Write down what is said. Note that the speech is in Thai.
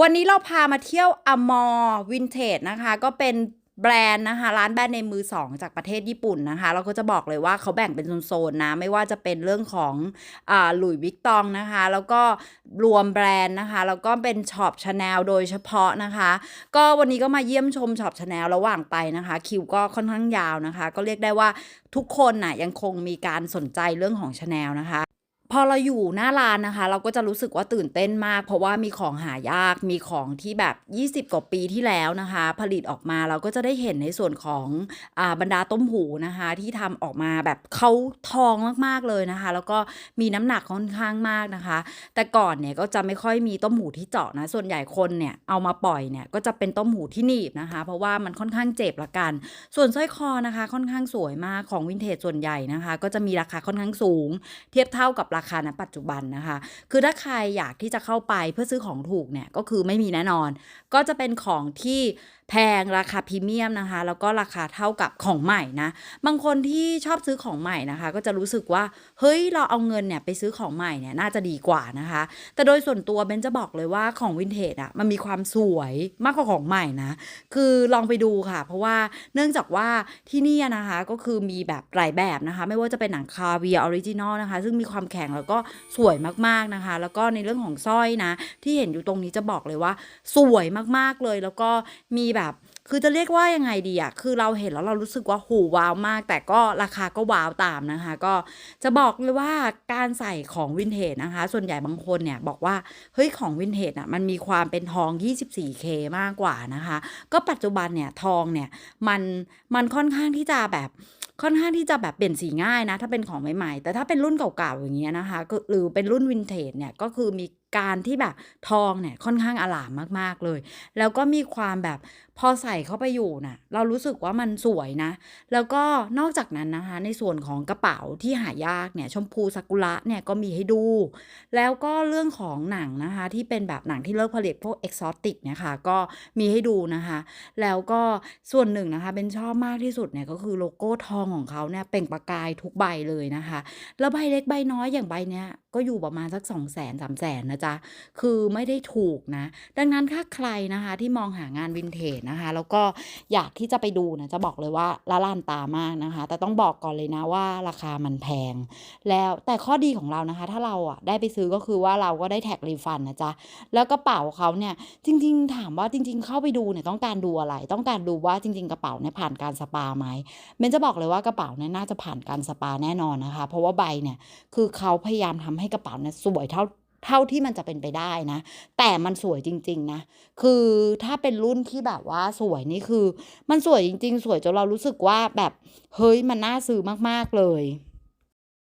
วันนี้เราพามาเที่ยวอมอวินเทจนะคะ ก็เป็นแบรนด์นะคะ ร้านแบรนด์ในมือสองจากประเทศญี่ปุ่นนะคะ เราก็จะบอกเลยว่าเขาแบ่งเป็นโซนๆนะ ไม่ว่าจะเป็นเรื่องของอ่าหลุยส์วิกตองนะคะ แล้วก็รวมแบรนด์นะคะ แล้วก็เป็นช็อปชาแนลโดยเฉพาะนะคะ ก็วันนี้ก็มาเยี่ยมชมช็อปชาแนลระหว่างไปนะคะ คิวก็ค่อนข้างยาวนะคะ ก็เรียกได้ว่าทุกคนน่ะยังคงมีการสนใจเรื่องของชาแนลนะคะ พอเราอยู่หน้าร้านนะคะ เราก็จะรู้สึกว่าตื่นเต้นมาก เพราะว่ามีของหายากมีของที่แบบ 20 กว่าปีที่แล้วนะคะ ผลิตออกมาเราก็จะได้เห็นในส่วนของอาบรรดาต้มหูนะคะ ที่ทำออกมาแบบเขาทองมากๆเลยนะคะ แล้วก็มีน้ำหนักค่อนข้างมากนะคะ แต่ก่อนเนี่ยก็จะไม่ค่อยมีต้มหูที่เจาะนะส่วนใหญ่คนเนี่ยเอามาปล่อยเนี่ยก็จะเป็นต้มหูที่หนีบนะคะ เพราะว่ามันค่อนข้างเจ็บละกัน ส่วนสร้อยคอนะคะ ค่อนข้างสวยมากของวินเทจส่วนใหญ่นะคะ ก็จะมีราคาค่อนข้างสูง เทียบเท่ากับราคาณปัจจุบันนะคะ คือถ้าใครอยากที่จะเข้าไปเพื่อซื้อของถูกเนี่ยก็คือไม่มีแน่นอน ก็จะเป็นของที่แพงราคาพรีเมียมนะคะ แล้วก็ราคาเท่ากับของใหม่นะบางคนที่ชอบซื้อของใหม่นะคะ ก็จะรู้สึกว่าเฮ้ยเราเอาเงินเนี่ยไปซื้อของใหม่เนี่ยน่าจะดีกว่านะคะ แต่โดยส่วนตัวเบนจะบอกเลยว่าของวินเทจอะมันมีความสวยมากกว่าของใหม่นะคือลองไปดูค่ะ เพราะว่าเนื่องจากว่าที่นี่นะคะก็คือมีแบบหลายแบบนะคะ ไม่ว่าจะเป็นหนังคาเวียออริจินอลนะคะ ซึ่งมีความแข็งแล้วก็สวยมากๆนะคะ แล้วก็ในเรื่องของสร้อยนะ ที่เห็นอยู่ตรงนี้จะบอกเลยว่า สวยมากๆเลยแล้วก็มีแบบคือจะเรียกว่ายังไงดีอะคือเราเห็นแล้วเรารู้สึกว่าหูว้าวมาก แต่ก็ราคาก็ว้าวตามนะคะ ก็จะบอกเลยว่าการใส่ของวินเทจนะคะ ส่วนใหญ่บางคนเนี่ยบอกว่า เฮ้ยของวินเทจอะมันมีความเป็นทอง 24K มากกว่านะคะ ก็ปัจจุบันเนี่ยทองเนี่ยมันมันค่อนข้างที่จะแบบ ค่อนข้างที่จะแบบเปลี่ยนสีง่ายนะ ถ้าเป็นของใหม่ๆ แต่ถ้าเป็นรุ่นเก่าๆอย่างเงี้ยนะคะก็หรือเป็นรุ่นวินเทจเนี่ยก็คือมี การที่แบบทองเนี่ยค่อนข้างอลามมากๆเลย แล้วก็มีความแบบพอใส่เข้าไปอยู่น่ะ เรารู้สึกว่ามันสวยนะ แล้วก็นอกจากนั้นนะคะ ในส่วนของกระเป๋าที่หายากเนี่ย ชมพูซากุระเนี่ยก็มีให้ดู แล้วก็เรื่องของหนังนะคะ ที่เป็นแบบหนังที่เลิกผลิตพวกเอกซอติกเนี่ยค่ะ ก็มีให้ดูนะคะ แล้วก็ส่วนหนึ่งนะคะเป็นชอบมากที่สุดเนี่ยก็คือโลโก้ทองของเขาเนี่ยเปล่งประกายทุกใบเลยนะคะ แล้วใบเล็กใบน้อยอย่างใบเนี้ยก็อยู่ประมาณสัก2 0 0 0 0 0 3 0 0 0 0นนะจ๊ะ คือไม่ได้ถูกนะ ดังนั้นถ้าใครนะคะที่มองหางานวินเทจนะคะ แล้วก็อยากที่จะไปดูนะจะบอกเลยว่าละลานตามากนะคะ แต่ต้องบอกก่อนเลยนะว่าราคามันแพง แล้วแต่ข้อดีของเรานะคะ ถ้าเราอะได้ไปซื้อก็คือว่าเราก็ได้แท็กรีฟันนะจ๊ะ แล้วกระเป๋าเขาเนี่ยจริง ๆ ถามว่าจริง ๆ เข้าไปดูเนี่ยต้องการดูอะไร ต้องการดูว่าจริง ๆ กระเป๋าเนี่ยผ่านการสปาไหมเบนจะบอกเลยว่ากระเป๋าเนี่ยน่าจะผ่านการสปาแน่นอนนะคะ เพราะว่าใบเนี่ยคือเขาพยายามทำให้กระเป๋าเนี่ยสวยเท่าเท่าที่มันจะเป็นไปได้นะ แต่มันสวยจริง ๆ นะ คือถ้าเป็นรุ่นที่แบบว่าสวยนี่คือ มันสวยจริง ๆ สวยจนเรารู้สึกว่าแบบเฮ้ยมันน่าซื้อมากๆเลย